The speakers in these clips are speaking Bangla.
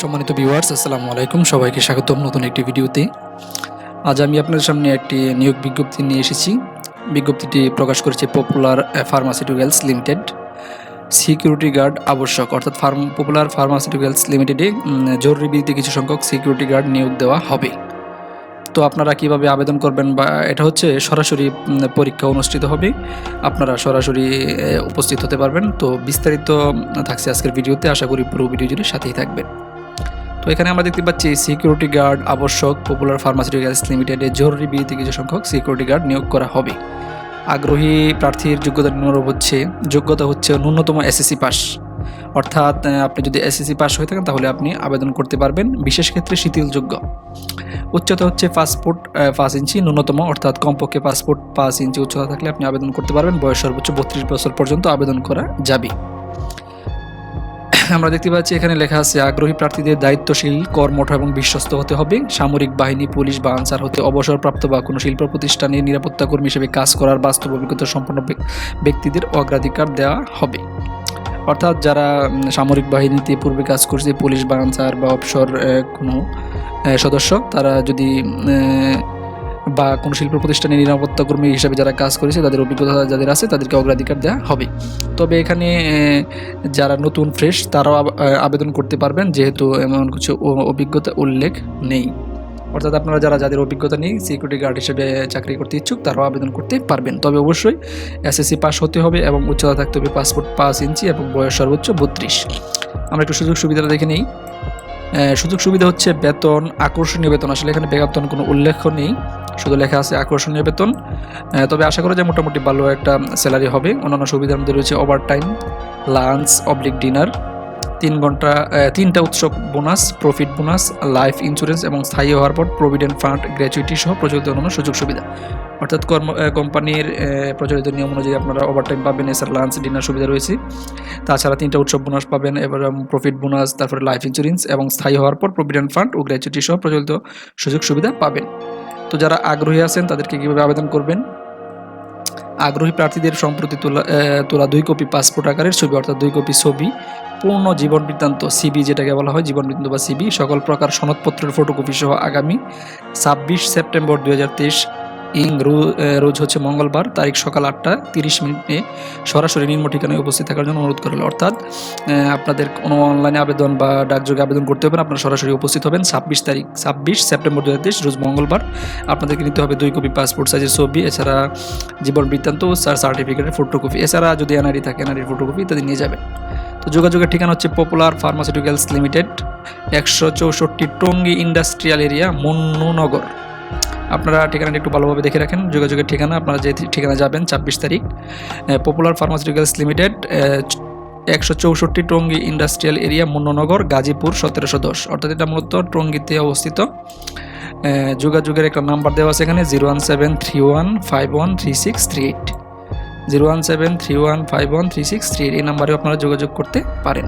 সম্মানিত ভিউয়ার্স আসসালামু আলাইকুম। সবাইকে স্বাগতম নতুন একটি ভিডিওতে। আজ আমি আপনাদের সামনে একটি নিয়োগ বিজ্ঞপ্তি নিয়ে এসেছি। বিজ্ঞপ্তিটি প্রকাশ করেছে popular pharmaceuticals limited security guard আবশ্যক। অর্থাৎ ফার্ম পপুলার ফার্মাসিউটিক্যালস লিমিটেডে জরুরি ভিত্তিতে কিছু সংখ্যক সিকিউরিটি গার্ড নিয়োগ দেওয়া হবে। তো আপনারা কীভাবে আবেদন করবেন বা এটা হচ্ছে সরাসরি পরীক্ষা অনুষ্ঠিত হবে। আপনারা সরাসরি উপস্থিত হতে পারবেন। তো বিস্তারিত থাকছে আজকের ভিডিওতে। আশা করি পুরো ভিডিও জুড়ে সাথেই থাকবেন। তো এখানে আমরা দেখতে পাচ্ছি সিকিউরিটি গার্ড আবশ্যক পপুলার ফার্মাসিউটিক্যালস লিমিটেডে জরুরি বিয়েতে কিছু সংখ্যক সিকিউরিটি গার্ড নিয়োগ করা হবে। আগ্রহী প্রার্থীর যোগ্যতা নিম্নরূপ হচ্ছে, যোগ্যতা হচ্ছে ন্যূনতম এসএসসি পাস অর্থাৎ আপনি যদি এসএসসি পাস হয়ে থাকেন, তাহলে আপনি আবেদন করতে পারবেন, বিশেষ ক্ষেত্রে শিথিলযোগ্য। উচ্চতা হচ্ছে পাসপোর্ট পাঁচ ইঞ্চি, ন্যূনতম, অর্থাৎ কমপক্ষে পাসপোর্ট পাঁচ ইঞ্চি উচ্চতা থাকলে আপনি আবেদন করতে পারবেন। বয়স সর্বোচ্চ বত্রিশ বছর পর্যন্ত আবেদন করা যাবে। আমরা দেখতে পাচ্ছি এখানে লেখা আছে, আগ্রহী প্রার্থীদের দায়িত্বশীল, কর্মঠ এবং বিশ্বস্ত হতে হবে। সামরিক বাহিনী, পুলিশ বা আনসার হতে অবসরপ্রাপ্ত বা কোনো শিল্প প্রতিষ্ঠানে নিরাপত্তা কর্মী হিসেবে কাজ করার বাস্তব অভিজ্ঞতা সম্পন্ন ব্যক- ব্যক্তিদের অগ্রাধিকার দেওয়া হবে। অর্থাৎ যারা সামরিক বাহিনীতে পূর্বে কাজ করছে, পুলিশ বা আনসার বা অবসর কোনো সদস্য, তারা যদি বা কোনো শিল্প প্রতিষ্ঠানে নিরাপত্তা কর্মী হিসেবে যারা কাজ করেছে, তাদের অভিজ্ঞতা যাদের আছে, তাদেরকে অগ্রাধিকার দেওয়া হবে। তবে এখানে যারা নতুন, ফ্রেশ, তারাও আবেদন করতে পারবেন, যেহেতু এমন কিছু অভিজ্ঞতা উল্লেখ নেই। অর্থাৎ আপনারা যারা যাদের অভিজ্ঞতা নেই সিকিউরিটি গার্ড হিসেবে চাকরি করতে ইচ্ছুক, তারাও আবেদন করতে পারবেন। তবে অবশ্যই এসএসসি পাস হতে হবে এবং উচ্চতা থাকতে হবে পাসপোর্ট পাঁচ ইঞ্চি এবং বয়স সর্বোচ্চ বত্রিশ। আমরা একটু সুযোগ সুবিধাটা দেখে নিই। সুযোগ সুবিধা হচ্ছে বেতন, আকর্ষণীয় বেতন। আসলে এখানে বেতন কোনো উল্লেখ নেই। শুধু লেখা আছে আকর্ষণীয় বেতন। তবে আশা করা যায় মোটামুটি ভালো একটা স্যালারি হবে। অন্যান্য সুবিধার মধ্যে রয়েছে ওভার টাইম লাঞ্চ অবলিক ডিনার তিন ঘণ্টা তিনটা উৎসব bonus profit bonus life insurance এবং স্থায়ী হওয়ার পর প্রভিডেন্ট ফান্ড গ্র্যাচুইটি সহ প্রচলিত অন্যান্য সুযোগ সুবিধা। অর্থাৎ কর্ম কোম্পানির প্রচলিত নিয়ম অনুযায়ী আপনারা ওভার টাইম পাবেন, এছাড়া লাঞ্চ ডিনার সুবিধা রয়েছে। তাছাড়া তিনটা উৎসব বোনাস পাবেন, এবার প্রফিট বোনাস তারপরে লাইফ ইন্স্যুরেন্স এবং স্থায়ী হওয়ার পর প্রভিডেন্ট ফান্ড ও গ্র্যাচুইটি সহ প্রচলিত সুযোগ সুবিধা পাবেন। তো যারা আগ্রহী আছেন, তাদেরকে কীভাবে আবেদন করবেন? আগ্রহী প্রার্থীদের সম্প্রতি তোলা তোলা দুই কপি পাসপোর্ট আকারের ছবি, অর্থাৎ দুই কপি ছবি, পূর্ণ জীবন বৃত্তান্ত সিবি যেটাকে বলা হয় জীবন বৃত্তান্ত বা সিবি সকল প্রকার সনদপত্রের ফটোকপি সহ আগামী ছাব্বিশ সেপ্টেম্বর দু ইং রোজ হচ্ছে মঙ্গলবার, তারিখ সকাল আটটা, তিরিশ মিনিটে সরাসরি নিম্ন ঠিকানায় উপস্থিত থাকার জন্য অনুরোধ করল। অর্থাৎ আপনাদের কোনো অনলাইনে আবেদন বা ডাকযোগে আবেদন করতে হবে না, আপনারা সরাসরি উপস্থিত হবেন। ছাব্বিশ তারিখ, ছাব্বিশ সেপ্টেম্বর দু হাজার তেইশ, রোজ মঙ্গলবার। আপনাদেরকে নিতে হবে দুই কপি পাসপোর্ট, সাইজের ছবি, এছাড়া জীবন বৃত্তান্ত, স্যার সার্টিফিকেটের ফটোকপি এছাড়া যদি এনআরই থাকে এনআরইর ফটোকপি ইত্যাদি নিয়ে যাবেন। তো যোগাযোগের ঠিকানা হচ্ছে পপুলার ফার্মাসিউটিক্যালস লিমিটেড একশো চৌষট্টি টঙ্গী ইন্ডাস্ট্রিয়াল এরিয়া মন্নুনগর। আপনারা ঠিকানাটা একটু ভালোভাবে দেখে রাখেন। যোগাযোগের ঠিকানা, আপনারা যে ঠিকানা যাবেন, ছাব্বিশ তারিখ। পপুলার ফার্মাসিউটিক্যালস লিমিটেড একশো চৌষট্টি টঙ্গী ইন্ডাস্ট্রিয়াল এরিয়া মুন্ননগর, গাজীপুর, সতেরোশো দশ। অর্থাৎ এটা মূলত টঙ্গীতে অবস্থিত। যোগাযোগের একটা নাম্বার দেওয়া আছে এখানে, zero one seven three one five one three six three eight. Zero one seven three one five one three six three এই নাম্বারে আপনারা যোগাযোগ করতে পারেন।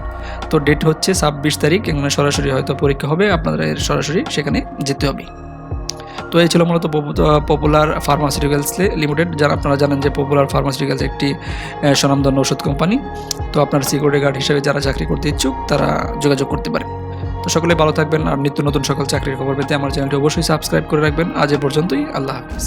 তো ডেট হচ্ছে ছাব্বিশ তারিখ, এখানে সরাসরি হয়তো পরীক্ষা হবে, আপনাদের সরাসরি সেখানে যেতে হবে। তো এই ছিল মূলত পপুলার ফার্মাসিউটিক্যালস লিমিটেড যারা আপনারা জানেন যে পপুলার ফার্মাসিউটিক্যালস একটি স্বনামধন্য ওষুধ কোম্পানি তো আপনার সিকিউরিটি গার্ড হিসেবে যারা চাকরি করতে ইচ্ছুক, তারা যোগাযোগ করতে পারেন। তো সকলে ভালো থাকবেন আর নিত্য নতুন সকল চাকরির খবর পেতে আমার চ্যানেলটি অবশ্যই সাবস্ক্রাইব করে রাখবেন। আজ এ পর্যন্তই, আল্লাহ হাফিজ।